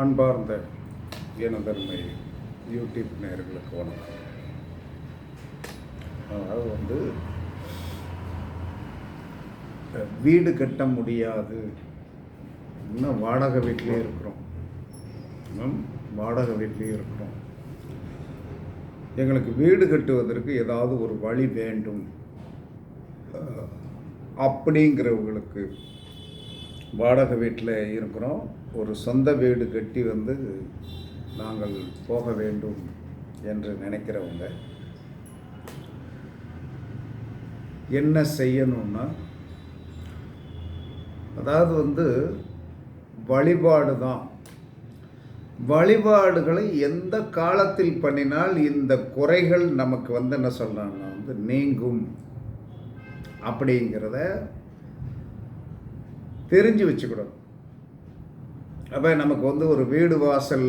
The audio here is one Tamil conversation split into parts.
அன்பார்ந்த எனதருமை யூடியூப் நேர்களுக்கு வணக்கம். அதாவது வந்து வீடு கட்ட முடியாது. இன்னும் வாடகை வீட்டிலே இருக்கிறோம். இன்னும் வாடகை வீட்டிலே இருக்கிறோம். எங்களுக்கு வீடு கட்டுவதற்கு ஏதாவது ஒரு வழி வேண்டும். அப்படிங்கிறவங்களுக்கு வாடகை வீட்டில் இருக்கிறோம். ஒரு சொந்த வீடு கட்டி வந்து நாங்கள் போக வேண்டும் என்று நினைக்கிறவங்க என்ன செய்யணும்னா அதாவது வந்து வழிபாடு தான். வழிபாடுகளை எந்த காலத்தில் பண்ணினால் இந்த குறைகள் நமக்கு வந்து என்ன சொல்கிறாங்கன்னா வந்து நீங்கும் அப்படிங்கிறத தெரிஞ்சு வச்சுக்கணும் அப்போ நமக்கு வந்து ஒரு வீடு வாசல்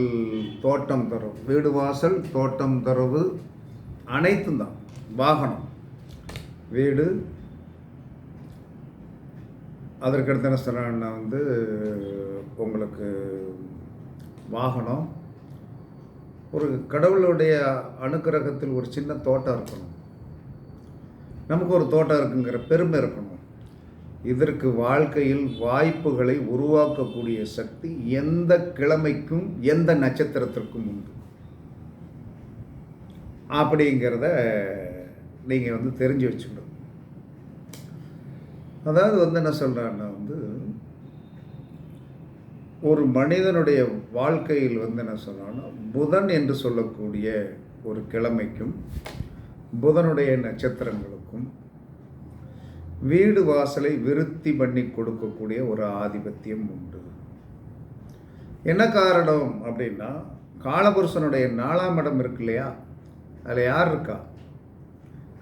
தோட்டம் தரும். வீடு வாசல் தோட்டம் தரவு அனைத்தும் தான். வாகனம் வீடு. அதற்கடுத்து என்ன சொல்கிறேன்னா வந்து உங்களுக்கு வாகனம். ஒரு கடவுளுடைய அனுக்கிரகத்தில் ஒரு சின்ன தோட்டம் இருக்கணும். நமக்கு ஒரு தோட்டம் இருக்குங்கிற பெருமை இருக்கணும். இதற்கு வாழ்க்கையில் வாய்ப்புகளை உருவாக்கக்கூடிய சக்தி எந்த கிழமைக்கும் எந்த நட்சத்திரத்திற்கும் உண்டு. அப்படிங்கிறத நீங்கள் வந்து தெரிஞ்சு வச்சுக்கணும். அதாவது வந்து என்ன சொல்கிறான்னா வந்து ஒரு மனிதனுடைய வாழ்க்கையில் வந்து என்ன சொல்கிறான்னா புதன் என்று சொல்லக்கூடிய ஒரு கிழமைக்கும் புதனுடைய நட்சத்திரங்களுக்கும் வீடு வாசலை விருத்தி பண்ணி கொடுக்கக்கூடிய ஒரு ஆதிபத்தியம் உண்டு. என்ன காரணம் அப்படின்னா காலபுருஷனுடைய நாலாம் இடம் இருக்கு இல்லையா? அதில் யார் இருக்கா?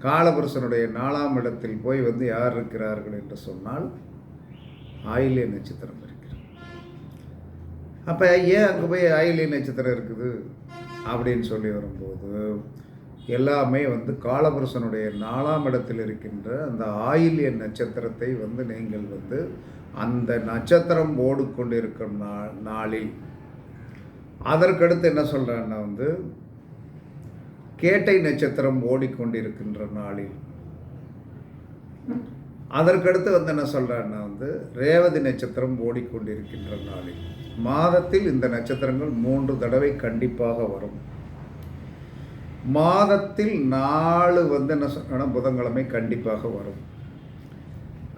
காலபுருஷனுடைய நாலாம் இடத்தில் போய் வந்து யார் இருக்கிறார்கள் என்று சொன்னால் ஆயில்ய நட்சத்திரம் இருக்கிறது. அப்போ ஏன் அங்கே போய் ஆயிலே நட்சத்திரம் இருக்குது? அப்படின்னு சொல்லி வரும்போது எல்லாமே வந்து காலபுருஷனுடைய நாலாம் இடத்தில் இருக்கின்ற அந்த ஆயில்ய நட்சத்திரத்தை வந்து நீங்கள் வந்து அந்த நட்சத்திரம் ஓடிக்கொண்டிருக்கும் நா நாளில். அதற்கடுத்து என்ன சொல்கிறேன்னா வந்து கேட்டை நட்சத்திரம் ஓடிக்கொண்டிருக்கின்ற நாளில். அதற்கடுத்து வந்து என்ன சொல்கிறேன்னா வந்து ரேவதி நட்சத்திரம் ஓடிக்கொண்டிருக்கின்ற நாளில். மாதத்தில் இந்த நட்சத்திரங்கள் மூன்று தடவை கண்டிப்பாக வரும். மாதத்தில் நாலு வந்து என்ன சொன்னா புதன்கிழமை கண்டிப்பாக வரும்.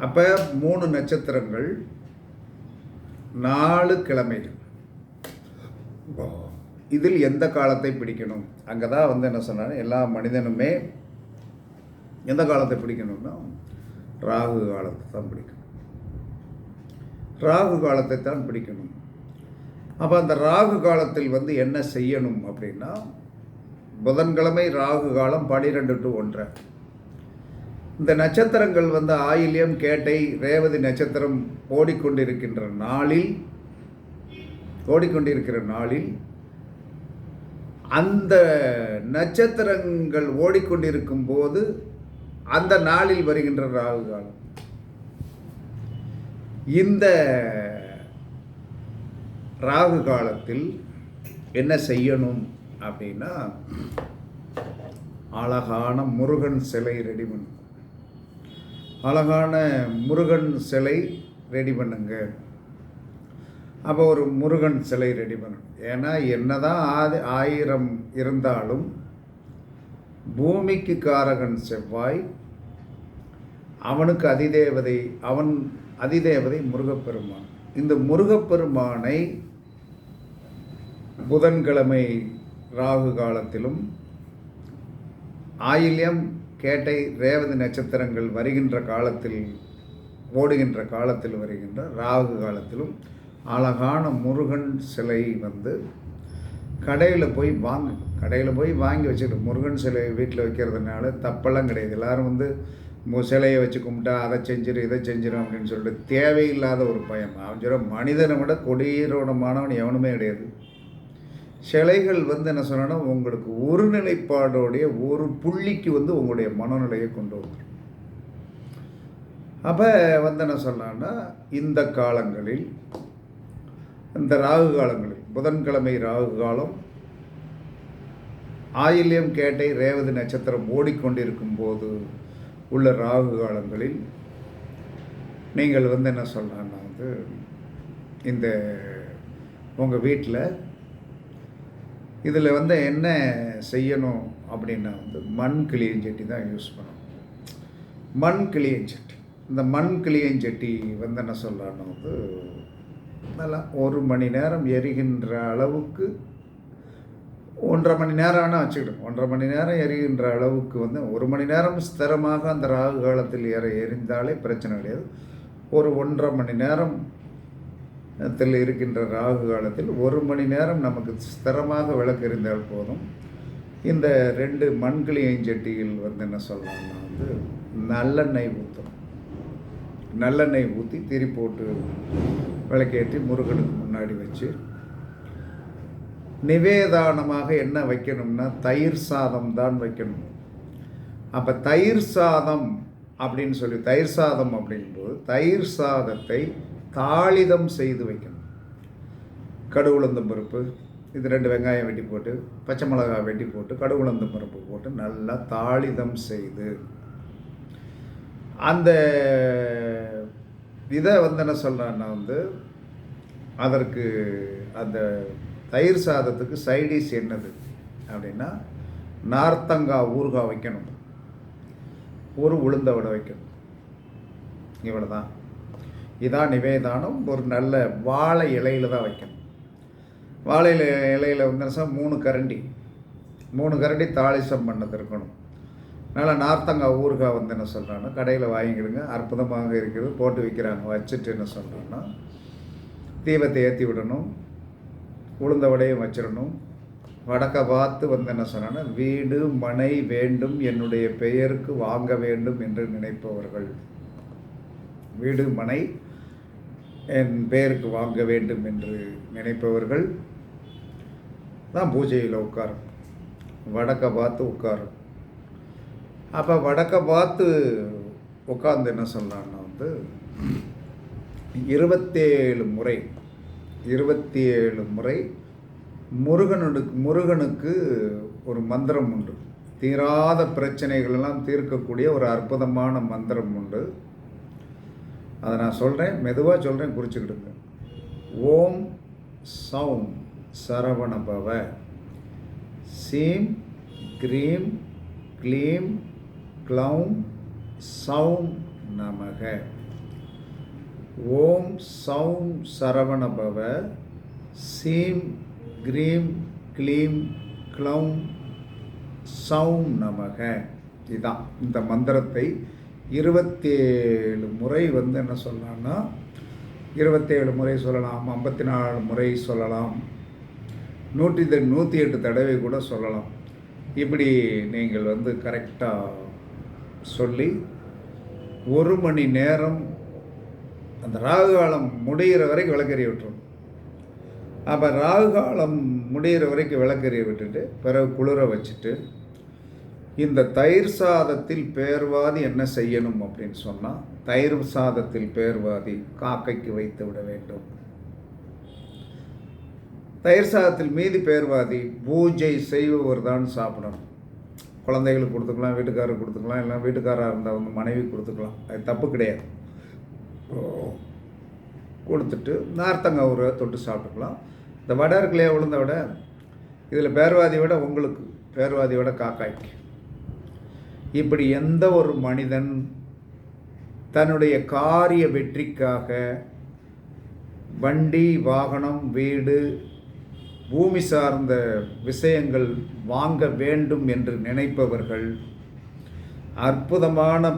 அப்போ மூணு நட்சத்திரங்கள் நாலு கிழமைகள். இதில் எந்த காலத்தை பிடிக்கணும்? அங்கே தான் வந்து என்ன சொன்னாங்க எல்லா மனிதனுமே எந்த காலத்தை பிடிக்கணும்னா ராகு காலத்தை தான் பிடிக்கணும். ராகு காலத்தை தான் பிடிக்கணும். அப்போ அந்த ராகு காலத்தில் வந்து என்ன செய்யணும் அப்படின்னா புதன்கிழமை ராகு காலம் பனிரெண்டு டு ஒன்றரை இந்த நட்சத்திரங்கள் வந்து ஆயில்யம் கேட்டை ரேவதி நட்சத்திரம் ஓடிக்கொண்டிருக்கின்ற நாளில் ஓடிக்கொண்டிருக்கிற நாளில் அந்த நட்சத்திரங்கள் ஓடிக்கொண்டிருக்கும் போது அந்த நாளில் வருகின்ற ராகு காலம். இந்த ராகு காலத்தில் என்ன செய்யணும்? அப்படின்னா அழகான முருகன் சிலை ரெடி பண்ணுங்க அழகான முருகன் சிலை ரெடி பண்ணுங்க. அப்போ ஒரு முருகன் சிலை ரெடி பண்ணணும். ஏன்னா என்னதான் ஆதி ஆயிரம் இருந்தாலும் பூமிக்கு காரகன் செவ்வாய் அவனுக்கு அதிதேவதை அவன் அதிதேவதை முருகப்பெருமான். இந்த முருகப்பெருமானை புதன்கிழமை ராகு காலத்திலும் ஆயில்யம் கேட்டை ரேவதி நட்சத்திரங்கள் வருகின்ற காலத்தில் ஓடுகின்ற காலத்தில் வருகின்ற ராகு காலத்திலும் அழகான முருகன் சிலை வந்து கடையில் போய் வாங்க கடையில் போய் வாங்கி வச்சுக்கிட்டு முருகன் சிலை வீட்டில் வைக்கிறதுனால தப்பெல்லாம் கிடையாது. எல்லோரும் வந்து மு- சிலையை வச்சு கும்பிட்டா அதை செஞ்சிரு இதை செஞ்சிரு அப்படின்னு சொல்லிட்டு தேவையில்லாத ஒரு பயம். அவன் சொல்ல மனிதனை விட கொடீரோடமானவன் எவனுமே கிடையாது. சிலைகள் வந்து என்ன சொன்னா உங்களுக்கு ஒரு நிலைப்பாடோடைய ஒரு புள்ளிக்கு வந்து உங்களுடைய மனநிலையை கொண்டு வந்துடும் அப்போ வந்து என்ன சொல்லலாம்னா இந்த காலங்களில் இந்த ராகு காலங்களில் புதன்கிழமை ராகு காலம் ஆயில்யம் கேட்டை ரேவதி நட்சத்திரம் ஓடிக்கொண்டிருக்கும் போது உள்ள ராகு காலங்களில் நீங்கள் வந்து என்ன சொல்லலாம்னா வந்து இந்த உங்கள் வீட்டில் இதில் வந்து என்ன செய்யணும் அப்படின்னா வந்து மண் கிளியஞ்சட்டி தான் யூஸ் பண்ணணும். மண் கிளியஞ்சட்டி இந்த மண் கிளியஞ்சட்டி வந்து என்ன சொல்லலாம்னா வந்து நல்லா ஒரு மணி நேரம் எரிகின்ற அளவுக்கு ஒன்றரை மணி நேரம் ஆனால் வச்சுக்கிடும் ஒன்றரை மணி நேரம் எரிகின்ற அளவுக்கு வந்து ஒரு மணி நேரம் ஸ்திரமாக அந்த ராகு காலத்தில் ஏற எரிந்தாலே பிரச்சனை கிடையாது. ஒரு ஒன்றரை மணி நேரம் த்தில் இருக்கின்ற ராகு காலத்தில் ஒரு மணி நேரம் நமக்கு ஸ்திரமாக விளக்கு எறிந்தால் போதும். இந்த ரெண்டு மண்கிளியின் சட்டியில் வந்து என்ன சொல்லலாம்னா வந்து நல்லெண்ணெய் ஊற்றும் நல்லெண்ணெய் ஊற்றி திரி போட்டு விளக்கேற்றி முருகனுக்கு முன்னாடி வச்சு நிவேதானமாக என்ன வைக்கணும்னா தயிர் சாதம் தான் வைக்கணும். அப்போ தயிர் சாதம் அப்படின்னு சொல்லி தயிர் சாதம் அப்படிங்கும்போது தயிர் சாதத்தை தாளிதம் செய்து வைக்கணும். கடுகுளந்தம் பருப்பு இது ரெண்டு வெங்காயம் வெட்டி போட்டு பச்சை மிளகாய் வெட்டி போட்டு கடுகுளந்தம் பருப்பு போட்டு நல்லா தாளிதம் செய்து அந்த இதை வந்து என்ன சொல்கிறேன்னா வந்து அதற்கு அந்த தயிர் சாதத்துக்கு சைடிஷ் என்னது அப்படின்னா நார்த்தங்காய் ஊறுகாய் வைக்கணும். ஒரு உளுந்த விட வைக்கணும். இவ்வளோ தான் இதான் நிவேதானம் ஒரு நல்ல வாழை இலையில் தான் வைக்கணும். வாழை இலை இலையில் வந்து மூணு கரண்டி. மூணு கரண்டி தாளிசம் பண்ணது இருக்கணும். நல்லா நார்த்தங்காய் ஊறுகாய் வந்து என்ன சொல்கிறான்னா கடையில் வாங்கிக்கிடுங்க. அற்புதமாக இருக்குது. போட்டு விற்கிறாங்க வச்சுட்டு என்ன சொல்கிறோன்னா தீபத்தை ஏற்றி விடணும். உளுந்த வடையும் வச்சிடணும். வடக்க பார்த்து வந்து என்ன சொன்னான்னா வீடு மனை வேண்டும். என்னுடைய பெயருக்கு வாங்க வேண்டும் என்று நினைப்பவர்கள். வீடு மனை என் பெயருக்கு வாங்க வேண்டும் என்று நினைப்பவர்கள் தான் பூஜையில் உட்காரும். வடக்க பார்த்து உட்காரும். அப்போ வடக்க பார்த்து உட்காந்து என்ன சொல்கிறான்னா வந்து இருபத்தேழு முறை இருபத்தி ஏழு முறை முருகனுக்கு முருகனுக்கு ஒரு மந்திரம் உண்டு. தீராத பிரச்சனைகளெல்லாம் தீர்க்கக்கூடிய ஒரு அற்புதமான மந்திரம் உண்டு. அதை நான் சொல்கிறேன் மெதுவாக சொல்கிறேன் குறிச்சுக்கிடுங்க ஓம் சௌம் சரவணபவ. சீம் க்ரீம் க்ளீம் க்ளௌம் சௌம் நமக. ஓம் சௌம் சரவணபவ. சீம் க்ரீம் க்ளீம் க்ளௌம் சௌம் நமக. இதான் இந்த மந்திரத்தை இருபத்தேழு முறை வந்து என்ன சொல்லலாம்னா இருபத்தேழு முறை சொல்லலாம் ஐம்பத்தி நாலு முறை சொல்லலாம் நூற்றி நூற்றி எட்டு தடவை கூட சொல்லலாம். இப்படி நீங்கள் வந்து கரெக்டாக சொல்லி ஒரு மணி நேரம் அந்த ராகு காலம் முடிகிற வரைக்கும் விளக்கறிய விட்டுரும். அப்போ ராகு காலம் முடிகிற வரைக்கும் விளக்கறிய விட்டுட்டு பிறகு குளிர வச்சுட்டு இந்த தயிர் சாதத்தில் பேர்வாதி என்ன செய்யணும் அப்படின்னு சொன்னால் தயிர் சாதத்தில் பேர்வாதி காக்கைக்கு வைத்து விட வேண்டும். தயிர் சாதத்தில் மீதி பேர்வாதி பூஜை செய்பவர் தான் சாப்பிடணும். குழந்தைகளுக்கு கொடுத்துக்கலாம் வீட்டுக்காரருக்கு கொடுத்துக்கலாம் இல்லை வீட்டுக்காராக இருந்தால் வந்து மனைவி கொடுத்துக்கலாம். அது தப்பு கிடையாது. கொடுத்துட்டு நார்த்தங்காய் ஊற தொட்டு சாப்பிட்டுக்கலாம். இந்த வடை இருக்குல்லையா உளுந்த விட? இதில் பேர்வாதி விட உங்களுக்கு பேர்வாதி விட காக்காய்க்கு. இப்படி எந்த ஒரு மனிதன் தன்னுடைய காரிய வெற்றிக்காக வண்டி வாகனம் வீடு பூமி சார்ந்த விஷயங்கள் வாங்க வேண்டும் என்று நினைப்பவர்கள் அற்புதமான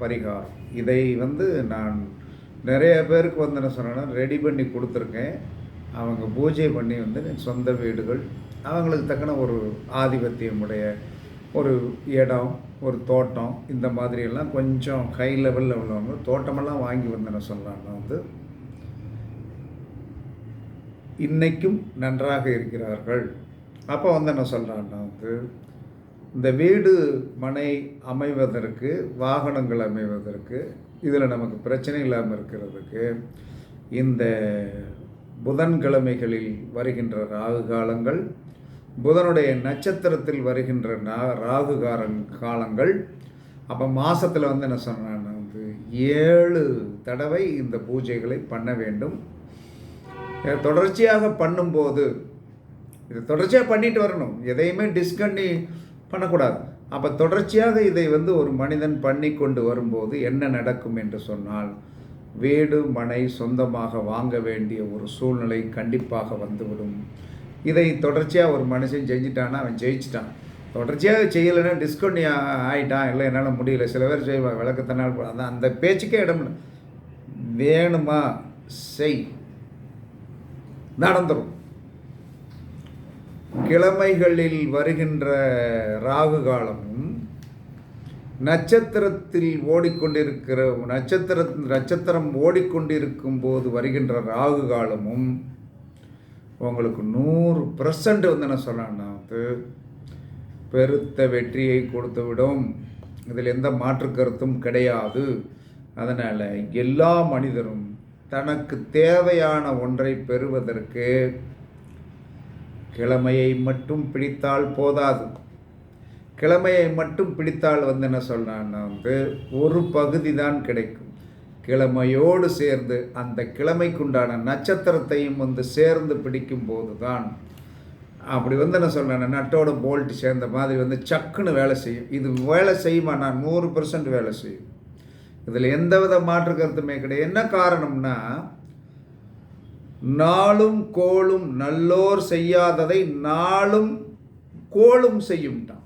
பரிகாரம். இதை வந்து நான் நிறைய பேருக்கு வந்து என்ன சொன்னேன்னா ரெடி பண்ணி கொடுத்துருக்கேன். அவங்க பூஜை பண்ணி வந்து சொந்த வீடுகள் அவங்களுக்கு தக்கன ஒரு ஆதிபத்தியமுடைய ஒரு இடம். ஒரு தோட்டம் இந்த மாதிரியெல்லாம் கொஞ்சம் ஹை லெவலில் உள்ளவங்க தோட்டமெல்லாம் வாங்கி வந்து என்ன சொல்லலாம்னா வந்து இன்றைக்கும் நன்றாக இருக்கிறார்கள். அப்போ வந்து என்ன சொல்கிறான்னா வந்து இந்த வீடு மனை அமைவதற்கு வாகனங்கள் அமைவதற்கு இதில் நமக்கு பிரச்சனை இல்லாமல் இருக்கிறதுக்கு இந்த புதன்கிழமைகளில் வருகின்ற ராகு காலங்கள் புதனுடைய நட்சத்திரத்தில் வருகின்ற ராகுகாரன் ராகு காரங் காலங்கள். அப்போ மாதத்தில் வந்து என்ன சொன்னேன் வந்து ஏழு தடவை இந்த பூஜைகளை பண்ண வேண்டும். தொடர்ச்சியாக பண்ணும்போது இது தொடர்ச்சியாக பண்ணிட்டு வரணும். எதையுமே டிஸ்கண்டி பண்ணக்கூடாது. அப்போ தொடர்ச்சியாக இதை வந்து ஒரு மனிதன் பண்ணி கொண்டு வரும்போது என்ன நடக்கும் என்று சொன்னால் வீடு மனை சொந்தமாக வாங்க வேண்டிய ஒரு சூழ்நிலை கண்டிப்பாக வந்துவிடும். இதை தொடர்ச்சியாக ஒரு மனுஷன் செஞ்சிட்டான்னா அவன் ஜெயிச்சிட்டான். தொடர்ச்சியாக செய்யலைன்னா டிஸ்கவுண்ட் ஆகிட்டான் இல்லை என்னால் முடியல. சில பேர் செய்வாங்க விளக்கத்தினால் அந்த அந்த பேச்சுக்கே இடம் இல்லை. வேணுமா? செய். நடந்துடும் கிழமைகளில் வருகின்ற ராகு காலமும் நட்சத்திரத்தில் ஓடிக்கொண்டிருக்கிற நட்சத்திர நட்சத்திரம் ஓடிக்கொண்டிருக்கும் போது வருகின்ற ராகு காலமும் உங்களுக்கு நூறு பர்சன்ட் வந்து என்ன சொல்லணும்னா வந்து பெருத்த வெற்றியை கொடுத்து விடும் இதில் எந்த மாற்று கருத்தும் கிடையாது. அதனால் எல்லா மனிதரும் தனக்கு தேவையான ஒன்றை பெறுவதற்கு கிழமையை மட்டும் பிடித்தால் போதாது. கிழமையை மட்டும் பிடித்தால் வந்து என்ன சொல்கிறான்னா வந்து ஒரு பகுதி தான் கிடைக்கும். கிழமையோடு சேர்ந்து அந்த கிழமைக்குண்டான நட்சத்திரத்தையும் வந்து சேர்ந்து பிடிக்கும்போது தான் அப்படி வந்து என்ன சொல்கிறேன் நட்டோட போல்ட் சேர்ந்த மாதிரி வந்து சக்குன்னு வேலை செய்யும். இது வேலை செய்யுமா? நான் நூறு பர்சன்ட் வேலை செய்யும். இதில் எந்த வித மாற்று கருத்துமே கிடையாது. என்ன காரணம்னா நாளும் கோளும் நல்லோர் செய்யாததை நாளும் கோளும் செய்யும்ட்டான்.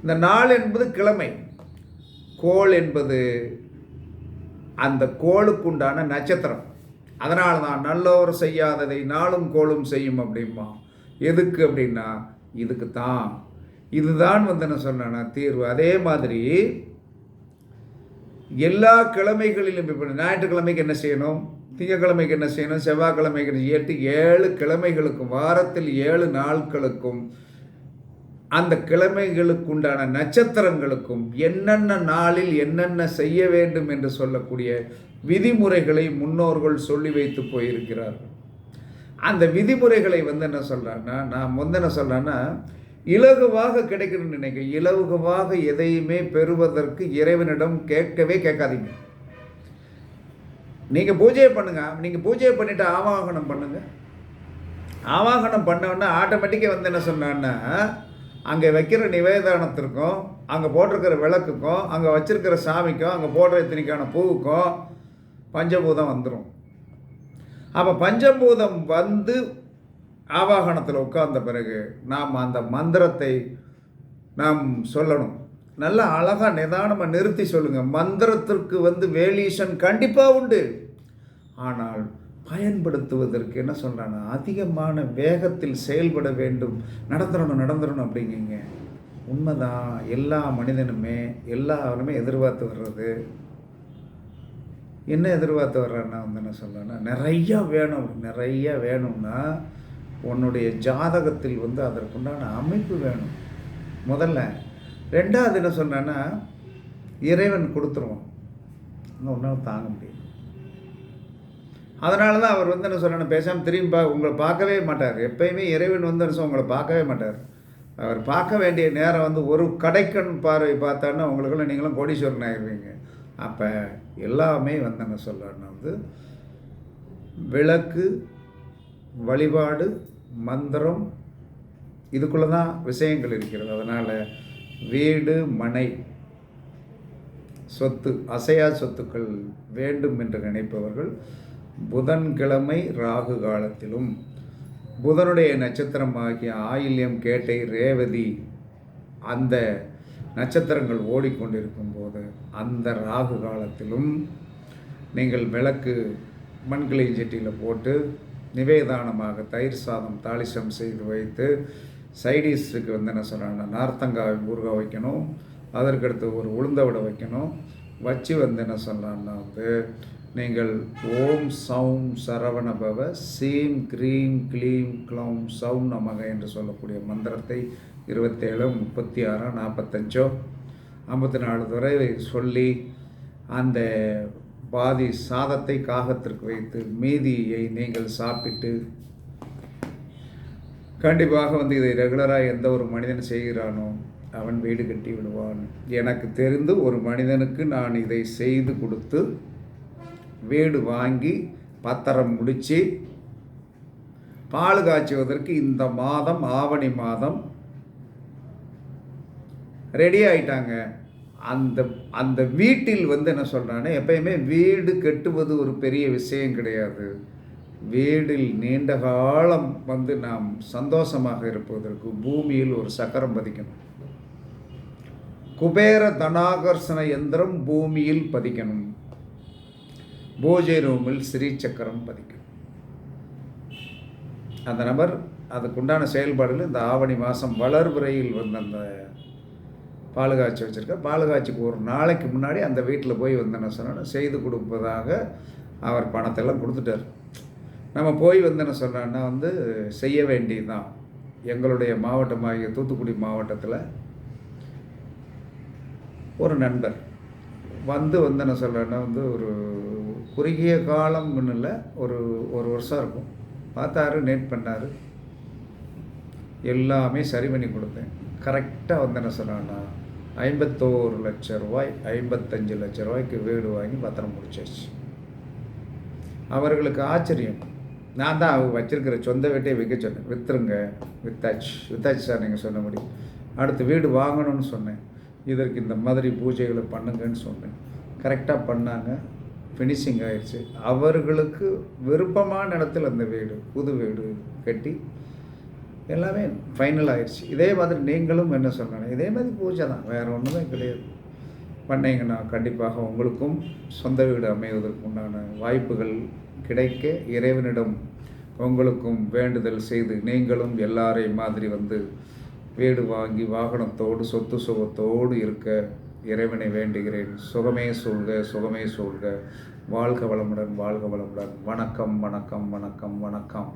இந்த நாள் என்பது கிழமை. கோள் என்பது அந்த கோளுக்குண்டான நட்சத்திரம். அதனால தான் நல்லோர் செய்யாததை நாளும் கோளும் செய்யும் அப்படிம்பா. எதுக்கு அப்படின்னா இதுக்கு தான் இதுதான் வந்து என்ன சொன்னேன்னா தீர்வு. அதே மாதிரி எல்லா கிழமைகளிலும் இப்போ ஞாயிற்றுக்கிழமைக்கு என்ன செய்யணும்? திங்கக்கிழமைக்கு என்ன செய்யணும்? செவ்வாய்க்கிழமைக்கு எட்டு ஏழு கிழமைகளுக்கும் வாரத்தில் ஏழு நாட்களுக்கும் அந்த கிழமைகளுக்குண்டான நட்சத்திரங்களுக்கும் என்னென்ன நாளில் என்னென்ன செய்ய வேண்டும் என்று சொல்லக்கூடிய விதிமுறைகளை முன்னோர்கள் சொல்லி வைத்து போயிருக்கிறார்கள். அந்த விதிமுறைகளை வந்து என்ன சொல்கிறான்னா நான் வந்து என்ன சொல்கிறேன்னா இலகுவாக கிடைக்கணும்னு நினைக்க இலகுவாக எதையுமே பெறுவதற்கு இறைவனிடம் கேட்கவே கேட்காதீங்க. நீங்கள் பூஜையை பண்ணுங்க நீங்கள் பூஜையை பண்ணிவிட்டு ஆவாகனம் பண்ணுங்கள் ஆவாகனம் பண்ணோன்னா ஆட்டோமேட்டிக்காக வந்து என்ன சொன்னான்னா அங்கே வைக்கிற நிவேதானத்திற்கும் அங்கே போட்டிருக்கிற விளக்குக்கும் அங்கே வச்சுருக்கிற சாமிக்கும் அங்கே போடுற இத்தனைக்கான பூவுக்கும் பஞ்சபூதம் வந்துடும் அப்போ பஞ்சபூதம் வந்து ஆவாகனத்தில் உட்கார்ந்த பிறகு நாம் அந்த மந்திரத்தை நாம் சொல்லணும். நல்லா அழகாக நிதானமாக நிறுத்தி சொல்லுங்கள் மந்திரத்திற்கு வந்து வேலீசன் கண்டிப்பாக உண்டு. ஆனால் பயன்படுத்துவதற்கு என்ன சொல்கிறான்னா அதிகமான வேகத்தில் செயல்பட வேண்டும். நடந்துடணும் நடந்துடணும் அப்படிங்கிங்க. உண்மைதான். எல்லா மனிதனுமே எல்லாருமே எதிர்பார்த்து வர்றது. என்ன எதிர்பார்த்து வர்றான்னா வந்து என்ன சொல்லணும்னா நிறையா வேணும். நிறையா வேணும்னா உன்னுடைய ஜாதகத்தில் வந்து அதற்குண்டான அமைப்பு வேணும். முதல்ல. ரெண்டாவது என்ன சொன்னேன்னா இறைவன் கொடுத்துருவோம் இன்னும் ஒன்றும் தாங்க முடியும் அதனால தான் அவர் வந்து என்ன சொல்லணும் பேசாமல் திரும்பி பா உங்களை பார்க்கவே மாட்டார். எப்பயுமே இறைவன் வந்து என்ன உங்களை பார்க்கவே மாட்டார். அவர் பார்க்க வேண்டிய நேரம் வந்து ஒரு கடைக்கண் பார்வை பார்த்தான்னா உங்களுக்குள்ள நீங்களும் கோடீஸ்வரன் ஆகிடுவீங்க அப்போ எல்லாமே வந்து என்ன சொல்லணும் வந்து விளக்கு வழிபாடு மந்திரம் இதுக்குள்ளே தான் விஷயங்கள் இருக்கிறது. அதனால் வீடு மனை சொத்து அசையா சொத்துக்கள் வேண்டும் என்று நினைப்பவர்கள் புதன்கிழமை ராகு காலத்திலும் புதனுடைய நட்சத்திரமாகிய ஆயில்யம் கேட்டை ரேவதி அந்த நட்சத்திரங்கள் ஓடிக்கொண்டிருக்கும் போது அந்த ராகு காலத்திலும் நீங்கள் விளக்கு மண்கிளை சட்டியில் போட்டு நிவேதானமாக தயிர் சாதம் தாளிசம் செய்து வைத்து சைடிஷுக்கு வந்து என்ன சொல்கிறாங்க நார்த்தங்காய் ஊறுகாய் வைக்கணும். அதற்கடுத்து ஒரு உளுந்த விட வைக்கணும். வச்சு வந்து என்ன சொல்கிறான்னா வந்து நீங்கள் ஓம் சௌம் சரவண பவ சீம் க்ரீம் க்ளீம் க்ளௌம் சௌம் நமக என்று சொல்லக்கூடிய மந்திரத்தை இருபத்தேழு முப்பத்தி ஆறோ நாற்பத்தஞ்சோ ஐம்பத்தி நாலு துறை சொல்லி அந்த பாதி சாதத்தை காகத்திற்கு வைத்து மீதியை நீங்கள் சாப்பிட்டு கண்டிப்பாக வந்து இதை ரெகுலராக எந்த ஒரு மனிதன் செய்கிறானோ அவன் வீடு கட்டி விடுவான். எனக்கு தெரிந்து ஒரு மனிதனுக்கு நான் இதை செய்து கொடுத்து வீடு வாங்கி பத்திரம் முடித்து பால் காய்ச்சுவதற்கு இந்த மாதம் ஆவணி மாதம் ரெடி ஆயிட்டாங்க. அந்த அந்த வீட்டில் வந்து என்ன சொல்கிறானே எப்பயுமே வீடு கட்டுவது ஒரு பெரிய விஷயம் கிடையாது. வீடில் நீண்ட காலம் வந்து நாம் சந்தோஷமாக இருப்பதற்கு பூமியில் ஒரு சக்கரம் பதிக்கணும். குபேர தனாகர்ஷண எந்திரம் பூமியில் பதிக்கணும். பூஜை ரூமில் ஸ்ரீ சக்கரம் பதிக்கும். அந்த நபர் அதுக்குண்டான செயல்பாடுகள் இந்த ஆவணி மாதம் வளர்பிறையில் வந்த அந்த பால் காய்ச்சி வச்சுருக்கார். பால் காய்ச்சிக்கு ஒரு நாளைக்கு முன்னாடி அந்த வீட்டில் போய் வந்தேன்னு சொன்னால் செய்து கொடுப்பதாக அவர் பணத்தெல்லாம் கொடுத்துட்டார். நம்ம போய் வந்தேன்னு என்ன சொன்னோன்னா வந்து செய்ய வேண்டியதுதான். எங்களுடைய மாவட்டமாகிய தூத்துக்குடி மாவட்டத்தில் ஒரு நண்பர் வந்து வந்தேன்னு என்ன சொல்கிறேன்னா வந்து ஒரு குறுகிய காலம்னு இல்லை ஒரு ஒரு வருஷம் இருக்கும். பார்த்தாரு நேட் பண்ணார். எல்லாமே சரி பண்ணி கொடுத்தேன். கரெக்டாக வந்து என்ன சொன்னான்னா ஐம்பத்தோரு லட்ச ரூபாய் ஐம்பத்தஞ்சு லட்ச ரூபாய்க்கு வீடு வாங்கி பத்திரம் முடிச்சாச்சு. அவர்களுக்கு ஆச்சரியம். நான் தான் அவங்க வச்சிருக்கிற சொந்த வீட்டையே விற்க சொன்னேன். விற்றுருங்க வித்தாச்சு. வித்தாச்சு சார் நீங்கள் சொன்னபடி அடுத்து வீடு வாங்கணும்னு சொன்னேன். இதற்கு இந்த மாதிரி பூஜைகளை பண்ணுங்கன்னு சொன்னேன். கரெக்டாக பண்ணாங்க. ஃபினிஷிங் ஆயிடுச்சு. அவர்களுக்கு விருப்பமான இடத்துல அந்த வீடு புது வீடு கட்டி எல்லாமே ஃபைனல் ஆயிடுச்சு. இதே மாதிரி நீங்களும் என்ன சொல்லணும் இதே மாதிரி பூஜை தான். வேறு ஒன்றுமே கிடையாது. பண்ணீங்கன்னா கண்டிப்பாக உங்களுக்கும் சொந்த வீடு அமைவதற்கு உண்டான வாய்ப்புகள் கிடைக்க இறைவனிடம் உங்களுக்கும் வேண்டுதல் செய்து நீங்களும் எல்லாரையும் மாதிரி வந்து வீடு வாங்கி வாகனத்தோடு சொத்து சுகத்தோடு இருக்க இறைவனை வேண்டுகிறேன். சுகமே சூழ்க சுகமே சூழ்க. வாழ்க வளமுடன் வாழ்க வளமுடன். வணக்கம் வணக்கம் வணக்கம் வணக்கம்.